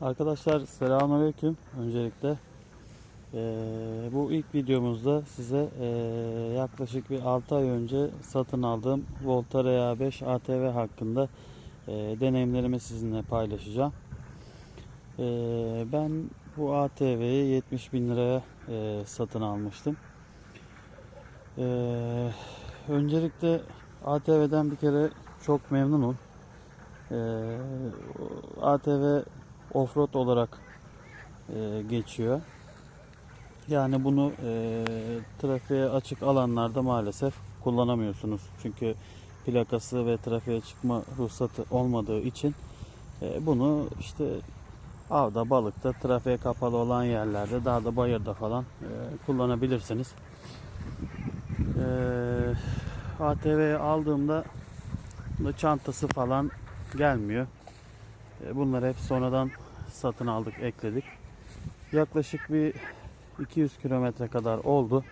Arkadaşlar selamünaleyküm öncelikle. Ee, bu ilk videomuzda size ee, yaklaşık bir 6 ay önce satın aldığım Volta RA5 ATV hakkında ee, deneyimlerimi sizinle paylaşacağım. Ee, ben bu ATV'yi 70 bin liraya ee, satın almıştım. Ee, öncelikle ATV'den bir kere çok memnunum. Ee, ATV offroad olarak e, geçiyor. Yani bunu e, trafiğe açık alanlarda maalesef kullanamıyorsunuz. Çünkü plakası ve trafiğe çıkma ruhsatı olmadığı için e, bunu işte avda, balıkta, trafiğe kapalı olan yerlerde, dağda, bayırda falan e, kullanabilirsiniz. E, ATV'yi aldığımda da çantası falan gelmiyor. E, Bunları hep sonradan satın aldık, ekledik. Yaklaşık bir 200 kilometre kadar oldu.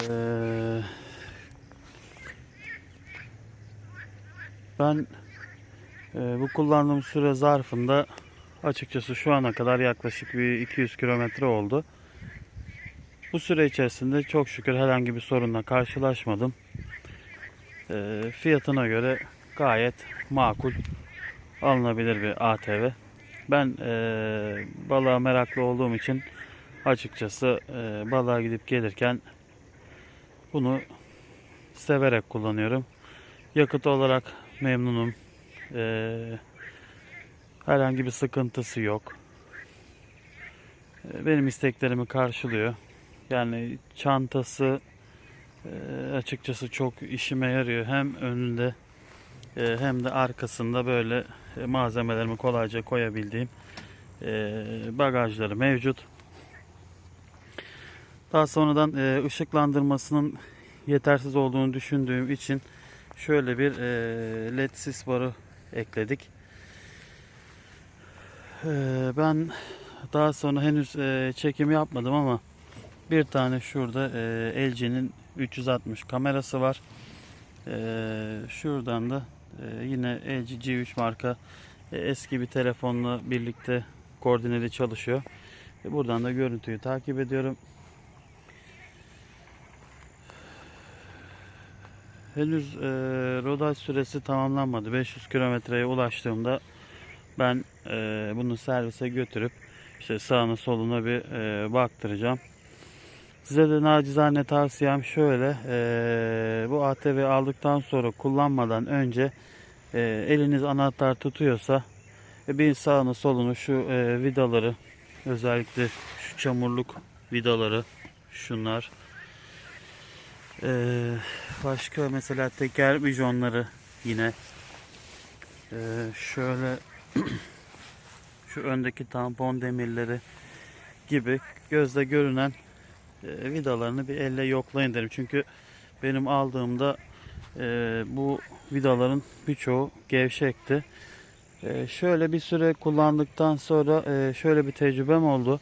Ee, ben e, bu kullandığım süre zarfında açıkçası şu ana kadar yaklaşık bir 200 kilometre oldu. Bu süre içerisinde çok şükür herhangi bir sorunla karşılaşmadım. Ee, fiyatına göre gayet makul alınabilir bir ATV. Ben e, balığa meraklı olduğum için açıkçası e, balığa gidip gelirken bunu severek kullanıyorum. Yakıt olarak memnunum. E, herhangi bir sıkıntısı yok. E, benim isteklerimi karşılıyor. Yani çantası e, açıkçası çok işime yarıyor. Hem önünde hem de arkasında böyle e, malzemelerimi kolayca koyabildiğim e, bagajları mevcut. Daha sonradan e, ışıklandırmasının yetersiz olduğunu düşündüğüm için şöyle bir led sis barı ekledik. Ben daha sonra henüz çekim yapmadım ama bir tane şurada LG'nin 360 kamerası var. Şuradan da ee, yine LG G3 marka e, eski bir telefonla birlikte koordineli çalışıyor. E, buradan da görüntüyü takip ediyorum. Henüz e, rodaj süresi tamamlanmadı. 500 kilometreye ulaştığımda ben e, bunu servise götürüp işte sağına soluna bir e, baktıracağım. Size de nacizane tavsiyem şöyle. E, bu ATV aldıktan sonra kullanmadan önce e, eliniz anahtar tutuyorsa e, bir sağını solunu şu e, vidaları özellikle şu çamurluk vidaları şunlar e, başka mesela teker bijonları yine e, şöyle şu öndeki tampon demirleri gibi gözle görünen e, vidalarını bir elle yoklayın derim. Çünkü benim aldığımda e, bu vidaların birçoğu gevşekti. E, şöyle bir süre kullandıktan sonra e, şöyle bir tecrübem oldu.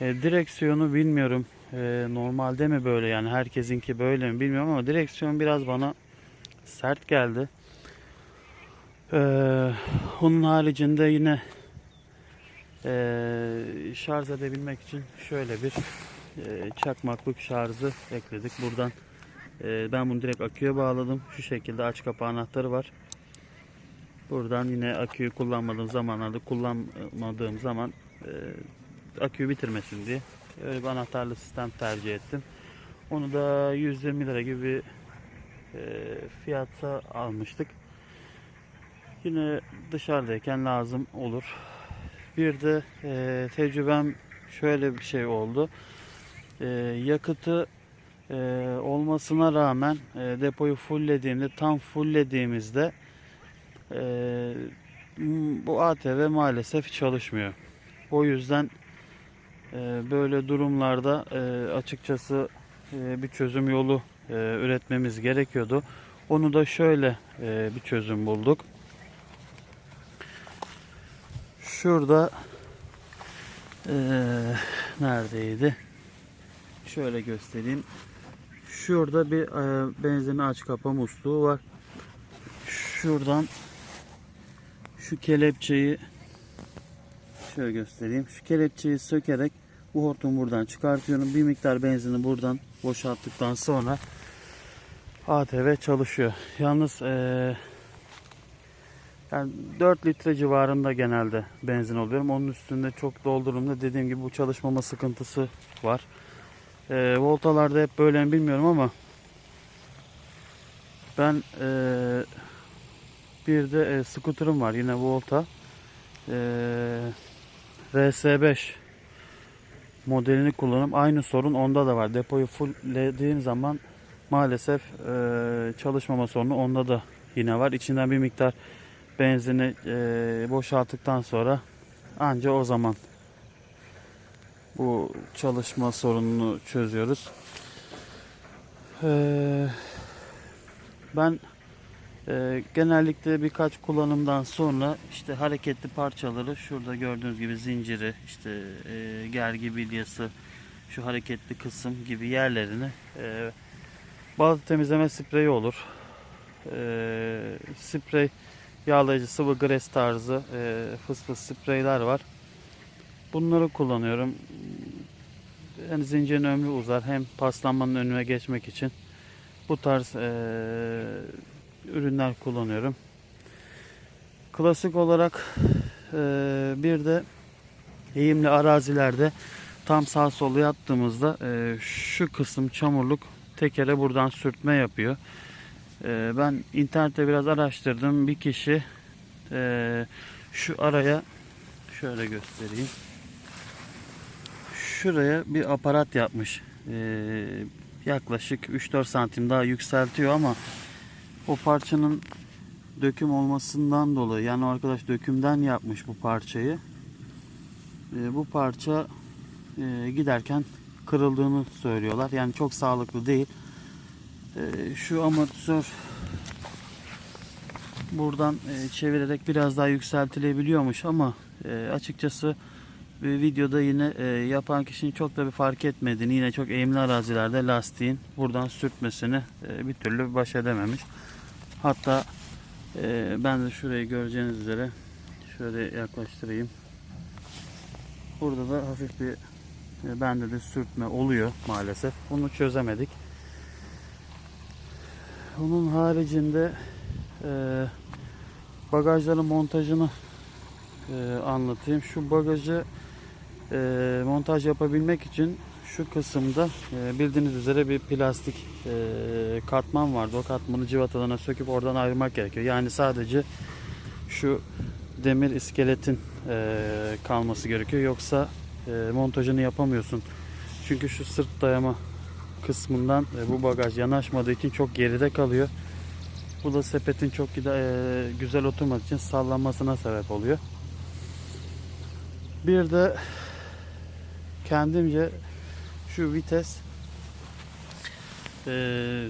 E, direksiyonu bilmiyorum e, normalde mi böyle yani herkesinki böyle mi bilmiyorum ama direksiyon biraz bana sert geldi. E, onun haricinde yine e, şarj edebilmek için şöyle bir e, çakmaklık şarjı ekledik. Buradan e, ben bunu direkt aküye bağladım. Şu şekilde aç kapa anahtarı var. Buradan yine aküyü kullanmadığım zamanlarda kullanmadığım zaman e, aküyü bitirmesin diye öyle bir anahtarlı sistem tercih ettim. Onu da 120 lira gibi bir e, fiyata almıştık. Yine dışarıdayken lazım olur. Bir de e, tecrübem şöyle bir şey oldu. E, yakıtı e, olmasına rağmen e, depoyu fulllediğimde tam fulllediğimizde e, bu ATV maalesef çalışmıyor. O yüzden e, böyle durumlarda e, açıkçası e, bir çözüm yolu e, üretmemiz gerekiyordu. Onu da şöyle e, bir çözüm bulduk. Şurada e, neredeydi? Şöyle göstereyim. Şurada bir e, benzin aç kapa musluğu var. Şuradan şu kelepçeyi şöyle göstereyim. Şu kelepçeyi sökerek bu hortumu buradan çıkartıyorum. Bir miktar benzini buradan boşalttıktan sonra ATV çalışıyor. Yalnız eee yani 4 litre civarında genelde benzin oluyorum. Onun üstünde çok doldurumda dediğim gibi bu çalışmama sıkıntısı var. Eee voltalarda hep böyle mi bilmiyorum ama ben eee bir de e, skuterim var yine Volta. Eee RS5 modelini kullanıp aynı sorun onda da var. Depoyu fulllediğim zaman maalesef eee, çalışmama sorunu onda da yine var. İçinden bir miktar benzini eee, boşalttıktan sonra anca o zaman bu çalışma sorununu çözüyoruz. Eee, ben ee, genellikle birkaç kullanımdan sonra işte hareketli parçaları şurada gördüğünüz gibi zinciri işte e, gergi bilyası şu hareketli kısım gibi yerlerini e, bazı temizleme spreyi olur. E, sprey yağlayıcı sıvı gres tarzı e, fıs fıs spreyler var. Bunları kullanıyorum. Hem zincirin ömrü uzar hem paslanmanın önüne geçmek için bu tarz e, ürünler kullanıyorum. Klasik olarak e, bir de eğimli arazilerde tam sağ solu yattığımızda e, şu kısım çamurluk tekere buradan sürtme yapıyor. E, ben internette biraz araştırdım. Bir kişi e, şu araya şöyle göstereyim. Şuraya bir aparat yapmış. E, yaklaşık 3-4 santim daha yükseltiyor ama o parçanın döküm olmasından dolayı yani arkadaş dökümden yapmış bu parçayı. E, bu parça e, giderken kırıldığını söylüyorlar. Yani çok sağlıklı değil. E, şu amortisör buradan e, çevirerek biraz daha yükseltilebiliyormuş ama e, açıkçası e, videoda yine e, yapan kişinin çok da bir fark etmediğini yine çok eğimli arazilerde lastiğin buradan sürtmesini e, bir türlü baş edememiş. Hatta e, ben de şurayı göreceğiniz üzere şöyle yaklaştırayım. Burada da hafif bir e, bende de sürtme oluyor maalesef. Onu çözemedik. Onun haricinde e, bagajların montajını e, anlatayım. Şu bagajı e, montaj yapabilmek için şu kısımda e, bildiğiniz üzere bir plastik e, katman vardı. O katmanı civatalarına söküp oradan ayırmak gerekiyor. Yani sadece şu demir iskeletin e, kalması gerekiyor. Yoksa e, montajını yapamıyorsun. Çünkü şu sırt dayama kısmından e, bu bagaj yanaşmadığı için çok geride kalıyor. Bu da sepetin çok e, güzel oturmadığı için sallanmasına sebep oluyor. Bir de kendimce şu vites e,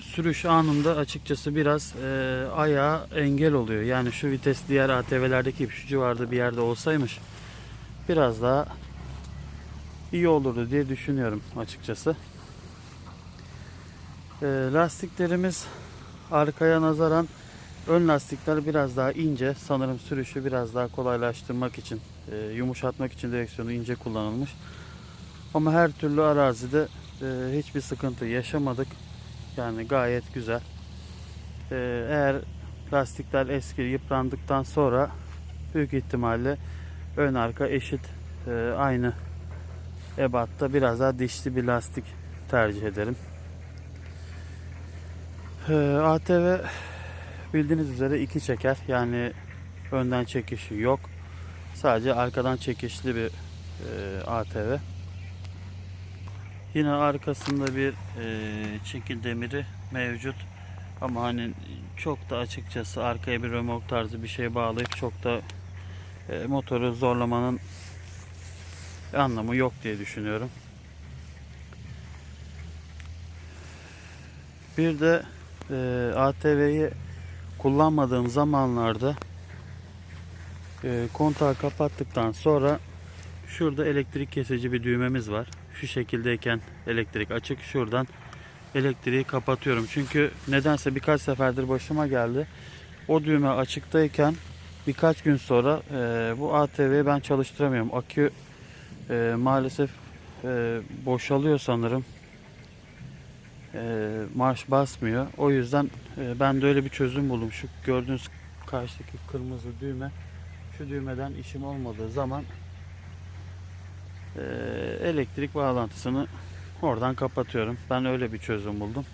sürüş anında açıkçası biraz e, ayağa engel oluyor. Yani şu vites diğer ATV'lerdeki gibi şu civarda bir yerde olsaymış biraz daha iyi olurdu diye düşünüyorum açıkçası. E, lastiklerimiz arkaya nazaran ön lastikler biraz daha ince. Sanırım sürüşü biraz daha kolaylaştırmak için, e, yumuşatmak için direksiyonu ince kullanılmış. Ama her türlü arazide e, hiçbir sıkıntı yaşamadık. Yani gayet güzel. E, eğer lastikler eski yıprandıktan sonra büyük ihtimalle ön arka eşit e, aynı ebatta biraz daha dişli bir lastik tercih ederim. E, ATV bildiğiniz üzere iki çeker. Yani önden çekişi yok. Sadece arkadan çekişli bir e, ATV. Yine arkasında bir e, çekil demiri mevcut. Ama hani çok da açıkçası arkaya bir römork tarzı bir şey bağlayıp çok da e, motoru zorlamanın anlamı yok diye düşünüyorum. Bir de e, ATV'yi kullanmadığım zamanlarda e, kontağı kapattıktan sonra şurada elektrik kesici bir düğmemiz var. Şu şekildeyken elektrik açık. Şuradan elektriği kapatıyorum. Çünkü nedense birkaç seferdir başıma geldi. O düğme açıktayken birkaç gün sonra e, bu ATV'yi ben çalıştıramıyorum. Akü e, maalesef e, boşalıyor sanırım. E, marş basmıyor. O yüzden e, ben de öyle bir çözüm buldum. Şu gördüğünüz karşıdaki kırmızı düğme şu düğmeden işim olmadığı zaman elektrik bağlantısını oradan kapatıyorum. Ben öyle bir çözüm buldum.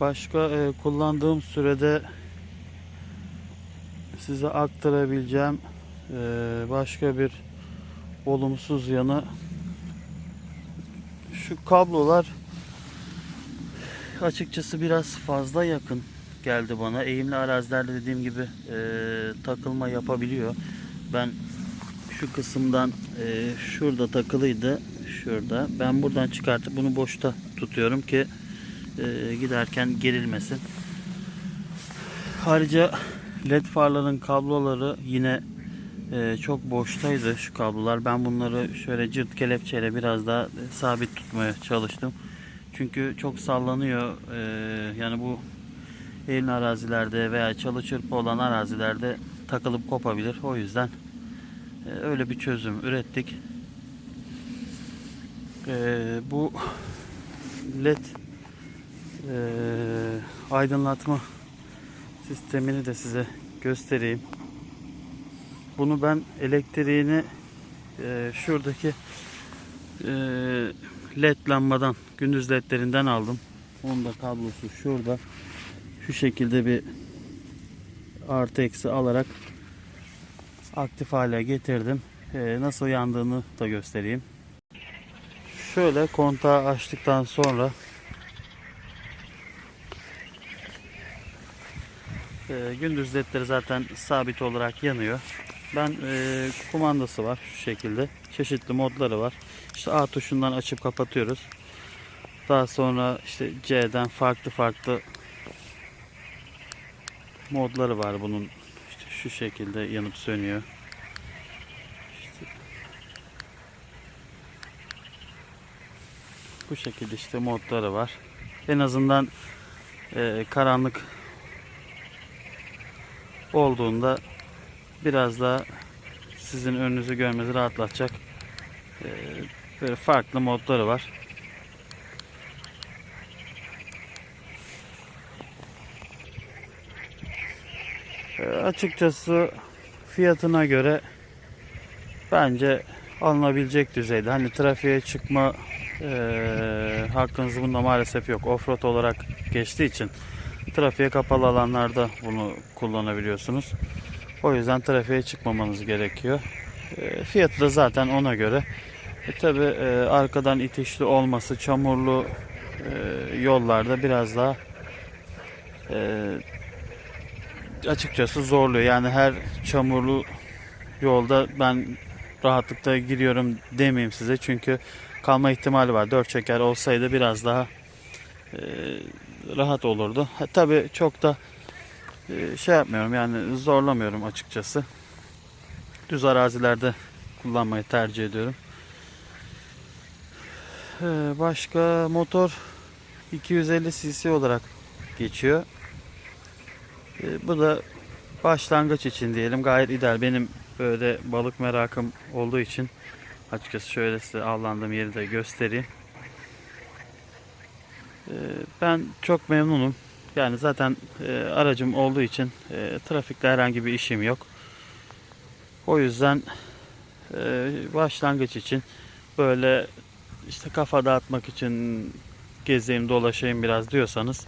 Başka e, kullandığım sürede size aktarabileceğim e, başka bir olumsuz yanı şu kablolar açıkçası biraz fazla yakın geldi bana. Eğimli arazilerde dediğim gibi e, takılma yapabiliyor. Ben şu kısımdan e, şurada takılıydı. Şurada. Ben buradan çıkartıp bunu boşta tutuyorum ki e, giderken gerilmesin. Ayrıca led farların kabloları yine e, çok boştaydı şu kablolar. Ben bunları şöyle cırt kelepçeyle biraz daha e, sabit tutmaya çalıştım. Çünkü çok sallanıyor. E, yani bu eğimli arazilerde veya çalı çırpı olan arazilerde takılıp kopabilir. O yüzden öyle bir çözüm ürettik. E, bu led e, aydınlatma sistemini de size göstereyim. Bunu ben elektriğini şuradaki led lambadan gündüz ledlerinden aldım. Onun da kablosu şurada. Şu şekilde bir artı eksi alarak aktif hale getirdim. E, nasıl yandığını da göstereyim. Şöyle kontağı açtıktan sonra e, gündüz ledleri zaten sabit olarak yanıyor. Ben e, kumandası var şu şekilde. Çeşitli modları var. İşte A tuşundan açıp kapatıyoruz. Daha sonra işte C'den farklı farklı modları var bunun. Şu şekilde yanıp sönüyor. İşte bu şekilde işte modları var. En azından e, karanlık olduğunda biraz daha sizin önünüzü görmenizi rahatlatacak e, böyle farklı modları var. Açıkçası fiyatına göre bence alınabilecek düzeyde. Hani trafiğe çıkma e, hakkınız bunda maalesef yok. Offroad olarak geçtiği için trafiğe kapalı alanlarda bunu kullanabiliyorsunuz. O yüzden trafiğe çıkmamanız gerekiyor. E, fiyatı da zaten ona göre. E, Tabi arkadan itişli olması çamurlu e, yollarda biraz daha e, açıkçası zorluyor. Yani her çamurlu yolda ben rahatlıkla giriyorum demeyeyim size. Çünkü kalma ihtimali var. Dört çeker olsaydı biraz daha e, rahat olurdu. Ha, tabii çok da e, şey yapmıyorum yani zorlamıyorum açıkçası. Düz arazilerde kullanmayı tercih ediyorum. E, başka motor 250 cc olarak geçiyor. E, bu da başlangıç için diyelim gayet ideal. Benim böyle balık merakım olduğu için açıkçası şöyle size avlandığım yeri de göstereyim. E, ben çok memnunum. Yani zaten e, aracım olduğu için e, trafikte herhangi bir işim yok. O yüzden e, başlangıç için böyle işte kafa dağıtmak için gezeyim dolaşayım biraz diyorsanız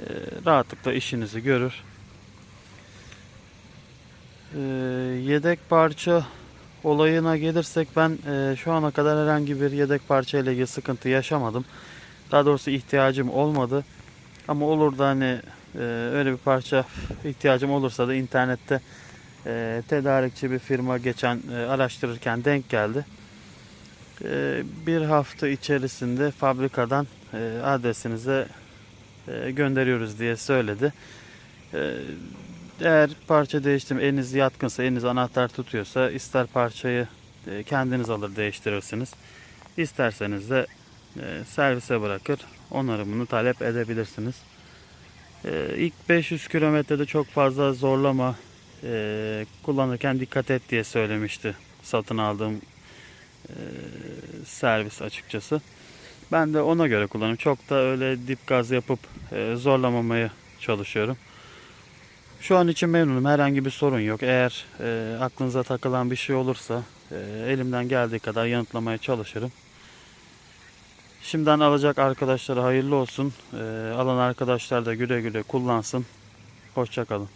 e, rahatlıkla işinizi görür. E, yedek parça olayına gelirsek ben e, şu ana kadar herhangi bir yedek parça ile ilgili sıkıntı yaşamadım. Daha doğrusu ihtiyacım olmadı. Ama olur da hani e, öyle bir parça ihtiyacım olursa da internette e, tedarikçi bir firma geçen e, araştırırken denk geldi. E, bir hafta içerisinde fabrikadan e, adresinize e, gönderiyoruz diye söyledi. E, eğer parça değiştirme eliniz yatkınsa, eliniz anahtar tutuyorsa ister parçayı e, kendiniz alır değiştirirsiniz. İsterseniz de e, servise bırakır onarımını talep edebilirsiniz. Ee, ilk 500 kilometrede çok fazla zorlama e, kullanırken dikkat et diye söylemişti satın aldığım e, servis açıkçası. Ben de ona göre kullanıyorum. Çok da öyle dip gaz yapıp e, zorlamamaya çalışıyorum. Şu an için memnunum. Herhangi bir sorun yok. Eğer e, aklınıza takılan bir şey olursa e, elimden geldiği kadar yanıtlamaya çalışırım. Şimdiden alacak arkadaşlara hayırlı olsun. E, alan arkadaşlar da güle güle kullansın. Hoşçakalın.